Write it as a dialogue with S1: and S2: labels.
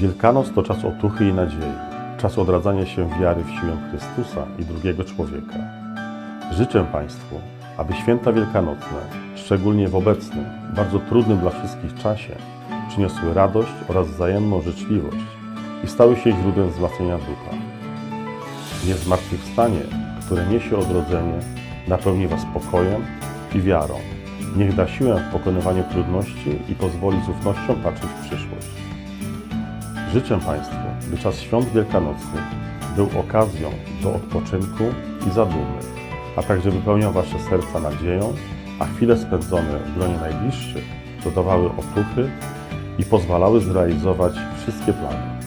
S1: Wielkanoc to czas otuchy i nadziei, czas odradzania się wiary w siłę Chrystusa i drugiego człowieka. Życzę Państwu, aby święta wielkanocne, szczególnie w obecnym, bardzo trudnym dla wszystkich czasie, przyniosły radość oraz wzajemną życzliwość i stały się źródłem wzmacniania ducha. Niech zmartwychwstanie, które niesie odrodzenie, napełni Was spokojem i wiarą. Niech da siłę w pokonywaniu trudności i pozwoli z ufnością patrzeć w przyszłość. Życzę Państwu, by czas świąt wielkanocnych był okazją do odpoczynku i zadumy, a także wypełniał Wasze serca nadzieją, a chwile spędzone w gronie najbliższych dodawały otuchy i pozwalały zrealizować wszystkie plany.